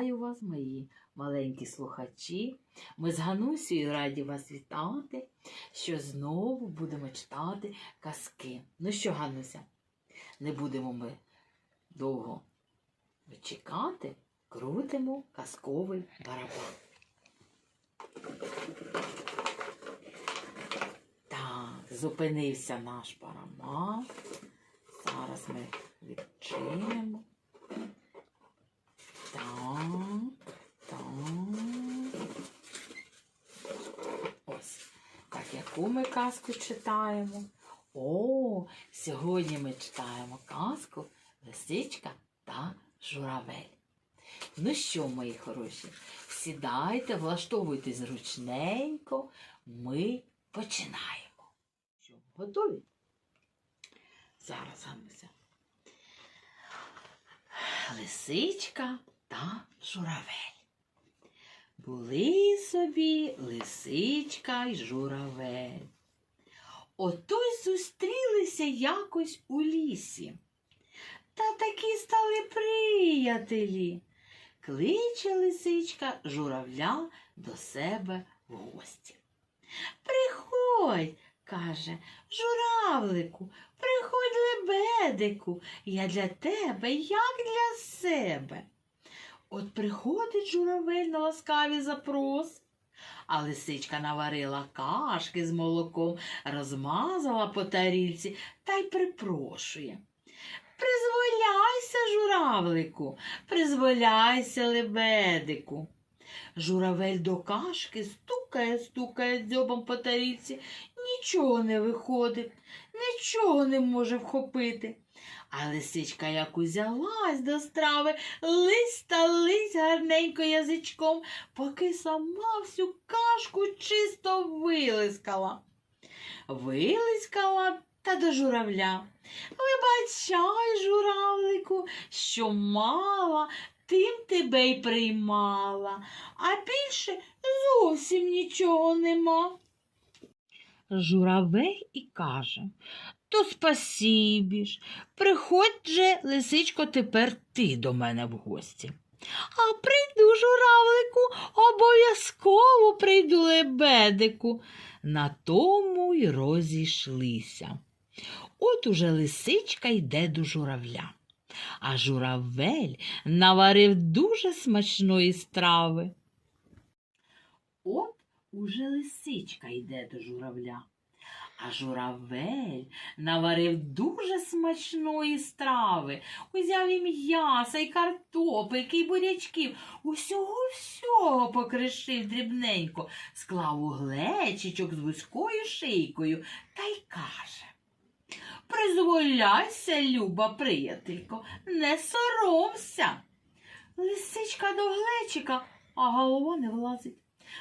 Вітаю вас, мої маленькі слухачі. Ми з Ганусією раді вас вітати, що знову будемо читати казки. Ну що, Гануся, не будемо ми довго чекати, крутимо казковий барабан. Так, зупинився наш барабан. Зараз ми відчинимо. Так, так. Ось. Так, яку ми казку читаємо? О, сьогодні ми читаємо казку Лисичка та журавель. Ну що, мої хороші, сідайте, влаштовуйтесь зручненько, ми починаємо. Що, готові? Зараз Гануся. Лисичка та журавель. Були собі лисичка й журавель. Ото й зустрілися якось у лісі. Та такі стали приятелі. Кличе лисичка журавля до себе в гості. Приходь, каже, журавлику, приходь лебедику, я для тебе, як для себе. От приходить журавель на ласкаві запрос, а лисичка наварила кашки з молоком, розмазала по тарільці та й припрошує. Призволяйся, журавлику, призволяйся, лебедику. Журавель до кашки стукає, стукає дзьобом по тарілці, нічого не виходить, нічого не може вхопити. А лисичка як узялась до страви, лись та лись гарненько язичком, поки сама всю кашку чисто вилискала. Вилискала та до журавля. Вибачай, журавлику, що мала, тим тебе й приймала, а більше зовсім нічого нема. Журавель і каже то спасибі ж. Приходь же, лисичко, тепер ти до мене в гості. А прийду, журавлику, обов'язково прийду лебедику. На тому й розійшлися. От уже лисичка йде до журавля. А журавель наварив дуже смачної страви. От уже лисичка йде до журавля. А журавель наварив дуже смачної страви. Узяв і м'яса, і картопельки, і бурячків. Усього всього покришив дрібненько, склав у глечичок з вузькою шийкою та й каже. Призволяйся, люба приятелько, не соромся. Лисичка до глечика, а голова не влазить.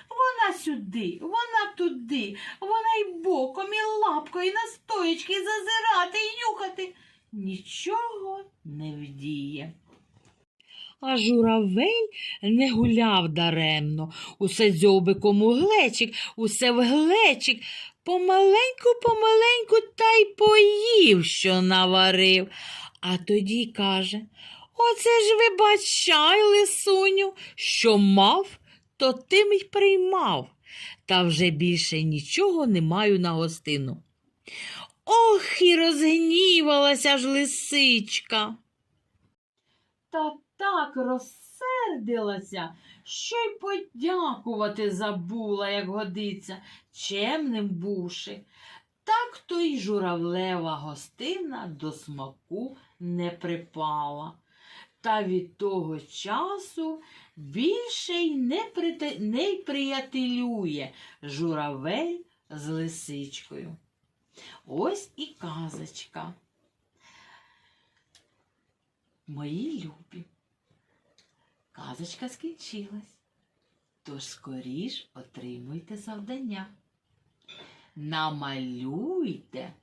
Вона сюди, вона туди, вона й боком, і лапкою, і на стоячки зазирати і нюхати. Нічого не вдіє. А журавель не гуляв даремно, усе дзьобиком у глечик, усе в глечик, помаленьку, помаленьку та й поїв, що наварив. А тоді каже Оце ж вибачай, лисуню, що мав, то тим й приймав, та вже більше нічого не маю на гостину. Ох, і розгнівалася ж лисичка. Та так розсердилася, що й подякувати забула, як годиться, чемним бувши. Так то й журавлева гостина до смаку не припала. Та від того часу більше й не, прите... не приятелює журавель з лисичкою. Ось і казочка. Мої любі, казочка скінчилась, тож скоріш отримуйте завдання. Намалюйте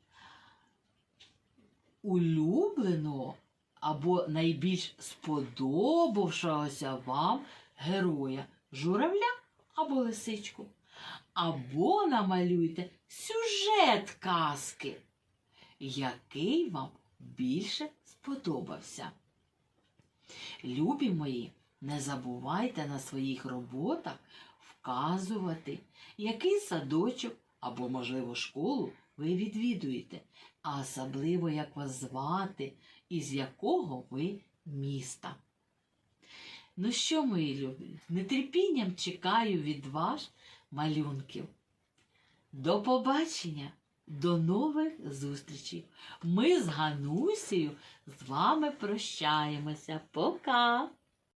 улюбленого або найбільш сподобавшогося вам героя журавля або лисичку. Або намалюйте сюжет казки, який вам більше сподобався. Любі мої, Не забувайте на своїх роботах вказувати, який садочок або, можливо, школу ви відвідуєте, а особливо, як вас звати і з якого ви міста. Ну що, мої любі, нетерпінням чекаю від вас малюнків. До побачення, до нових зустрічей. Ми з Ганусею з вами прощаємося. Пока!